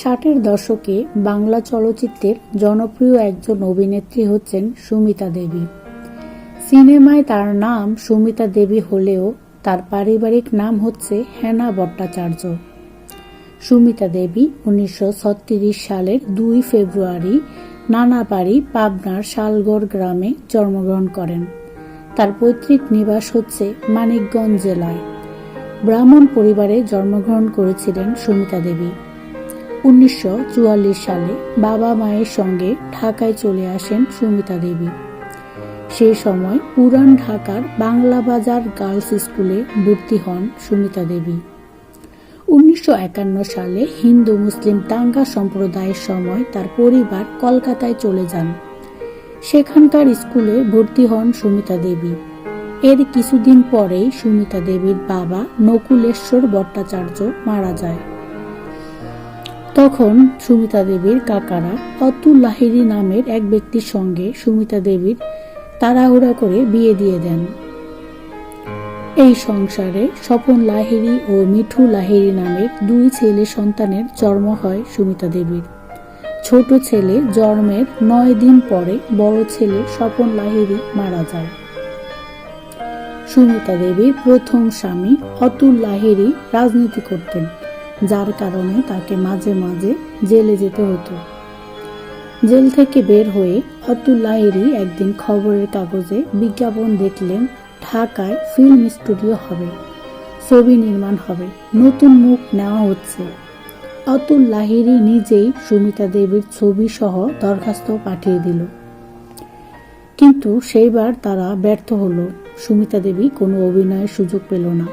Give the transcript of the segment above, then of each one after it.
ষাটের দশকে বাংলা চলচ্চিত্রের জনপ্রিয় একজন অভিনেত্রী হচ্ছেন সুমিতা দেবী। সিনেমায় তার নাম সুমিতা দেবী হলেও তার পারিবারিক নাম হচ্ছে হেনা ভট্টাচার্য। সুমিতা দেবী উনিশশো সালের দুই ফেব্রুয়ারি নানাবাড়ি পাবনার শালগড় গ্রামে জন্মগ্রহণ করেন। তার পৈতৃক নিবাস হচ্ছে মানিকগঞ্জ জেলায়। ব্রাহ্মণ পরিবারে জন্মগ্রহণ করেছিলেন সুমিতা দেবী। উনিশশো চুয়াল্লিশ সালে বাবা মায়ের সঙ্গে ঢাকায় চলে আসেন সুমিতা দেবী। সে সময় পুরান ঢাকার বাংলা বাজার গার্লস স্কুলে ভর্তি হন সুমিতা দেবী। উনিশশো একান্ন সালে হিন্দু মুসলিম দাঙ্গা সম্প্রদায়ের সময় তার পরিবার কলকাতায় চলে যান। সেখানকার স্কুলে ভর্তি হন সুমিতা দেবী। এর কিছুদিন পরেই সুমিতা দেবীর বাবা নকুলেশ্বর ভট্টাচার্য মারা যায়। তখন সুমিতা দেবীর কাকারা অতুল লাহিড়ী নামের এক ব্যক্তির সঙ্গে সুমিতা দেবীর তাড়াহুড়া করে বিয়ে দিয়ে দেন। এই সংসারে স্বপন লাহিড়ী ও মিঠু লাহিড়ী নামের দুই ছেলে সন্তানের জন্ম হয় সুমিতা দেবীর। ছোট ছেলে জন্মের নয় দিন পরে বড় ছেলে স্বপন লাহিড়ী মারা যায়। সুমিতা দেবীর প্রথম স্বামী অতুল লাহিড়ী রাজনীতি করতেন। যার কারণে তাকে মাঝে মাঝে জেলে যেতে হতো। জেল থেকে বের হয়ে অতুল লাহিড়ী একদিন খবরের কাগজে বিজ্ঞাপন দেখলেন, ঢাকায় ফিল্ম স্টুডিও হবে, ছবি নির্মাণ হবে, নতুন মুখ নেওয়া হচ্ছে। অতুল লাহিড়ী নিজেই সুমিতা দেবীর ছবি সহ দরখাস্ত পাঠিয়ে দিল। কিন্তু সেইবার তারা ব্যর্থ হলো, সুমিতা দেবী কোনো অভিনয়ের সুযোগ পেল না।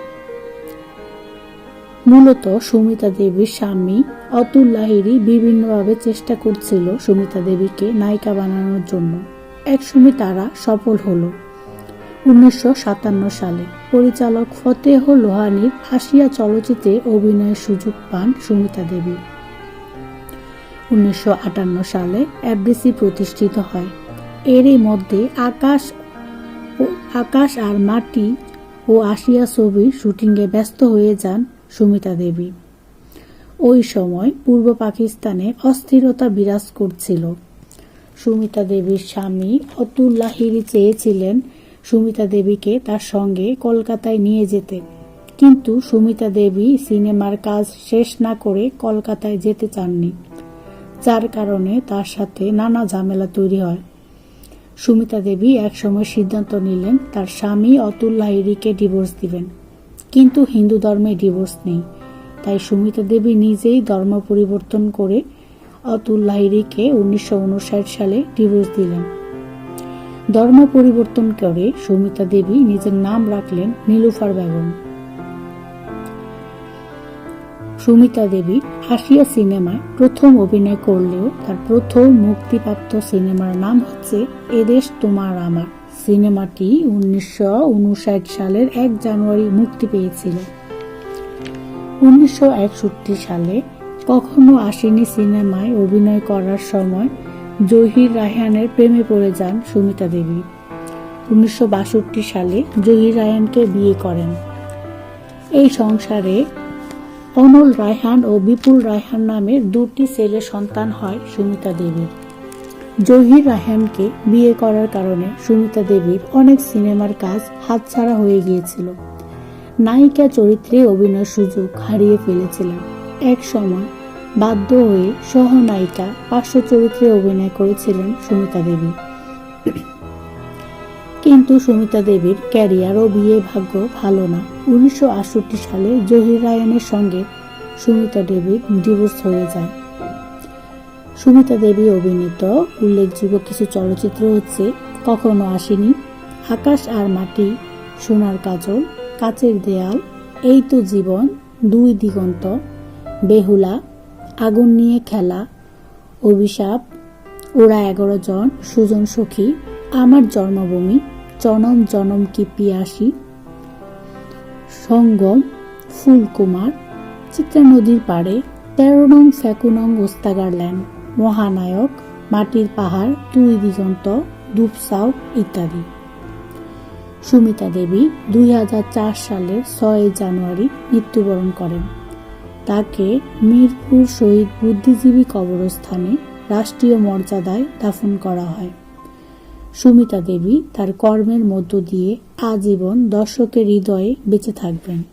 মূলত সুমিতা দেবীর স্বামী অতুল লাহিরি বিভিন্নভাবে চেষ্টা করছিল সুমিতা দেবীকে নায়িকা বানানোর জন্য। একসময় তারা সফল হলো। উনিশশো সালে পরিচালক ফতেহ লোহানির হাসিয়া চলচ্চিত্রে অভিনয়ের সুযোগ পান সুমিতা দেবী। উনিশশো আটান্ন সালে এফডিসি প্রতিষ্ঠিত হয়। এরই মধ্যে আকাশ আকাশ আর মাটি ও আসিয়া ছবির শুটিংয়ে ব্যস্ত হয়ে যান সুমিতা দেবী। ওই সময় পূর্ব পাকিস্তানে অস্থিরতা বিরাজ করছিল। সুমিতা দেবীর স্বামী অতুল লাহিড়ী চেয়েছিলেন সুমিতা দেবীকে তার সঙ্গে কলকাতায় নিয়ে যেতে। কিন্তু সুমিতা দেবী সিনেমার কাজ শেষ না করে কলকাতায় যেতে চাননি। যার কারণে তার সাথে নানা ঝামেলা তৈরি হয়। সুমিতা দেবী একসময় সিদ্ধান্ত নিলেন তার স্বামী অতুল লাহিড়ীকে ডিভোর্স দিবেন। কিন্তু হিন্দু ধর্মে ডিভোর্স নেই। তাই সুমিতা দেবী নিজেই ধর্ম পরিবর্তন করে অতুল লাহিড়ীকে উনিশশো সালে ডিভোর্স দিলেন। ধর্ম পরিবর্তন করে সুমিতা দেবী নিজের নাম রাখলেন নীলুফার বেগম। সুমিতা দেবী হাসিয়া সিনেমায় প্রথম অভিনয় করলেও তার প্রথম মুক্তিপ্রাপ্ত সিনেমার নাম হচ্ছে এদেশ তোমার আমার। সিনেমাটি উনিশশো সালের এক জানুয়ারি মুক্তি পেয়েছিল। উনিশশো সালে কখনো আসেনি সিনেমায় অভিনয় করার সময় জহির রায়হানের প্রেমে পড়ে যান সুমিতা দেবী। উনিশশো বাষট্টি সালে জহির রায়হানকে বিয়ে করেন। এই সংসারে অনল রায়হান ও বিপুল রায়হান নামের দুটি ছেলে সন্তান হয় সুমিতা দেবীর। জহির রায়হানকে বিয়ে করার কারণে সুমিতা দেবীর অনেক সিনেমার কাজ হাতছাড়া হয়ে গিয়েছিল। নায়িকা চরিত্রে অভিনয়ের সুযোগ হারিয়ে ফেলেছিলেন। এক সময় বাধ্য হয়ে সহনায়িকা পার্শ্ব চরিত্রে অভিনয় করেছিলেন সুমিতা দেবী। কিন্তু সুমিতা দেবীর ক্যারিয়ার ও বিয়ে ভাগ্য ভালো না। উনিশশো আটষট্টি সালে জহির রায়নের সঙ্গে সুমিতা দেবীর ডিভোর্স হয়ে যায়। সুমিতা দেবী অভিনীত উল্লেখযোগ্য কিছু চলচ্চিত্র হচ্ছে কখনো আসেনি, আকাশ আর মাটি, সোনার কাজল, কাচের দেয়াল, এই তো জীবন, দুই দিগন্ত, বেহুলা, আগুন নিয়ে খেলা, অভিশাপ, ওরা এগারো জন, সুজন সখী, আমার জন্মভূমি, জনম জনম কি পিয়াসি, সঙ্গম, ফুলকুমার, চিত্রা নদীর পাড়ে, তেরো নং ফ্যাকুনং ওস্তাগারল্যান্ড। মহানায়ক, মাটির পাহাড় দুই দিগন্ত দুপসাও ইত্যাদি। সুমিতা দেবী দুই সালের ছয় জানুয়ারি মৃত্যুবরণ করেন। তাকে মিরপুর শহীদ বুদ্ধিজীবী কবরস্থানে রাষ্ট্রীয় মর্যাদায় দাফন করা হয়। সুমিতা দেবী তার কর্মের মধ্য দিয়ে আজীবন দর্শকের হৃদয়ে বেঁচে থাকবেন।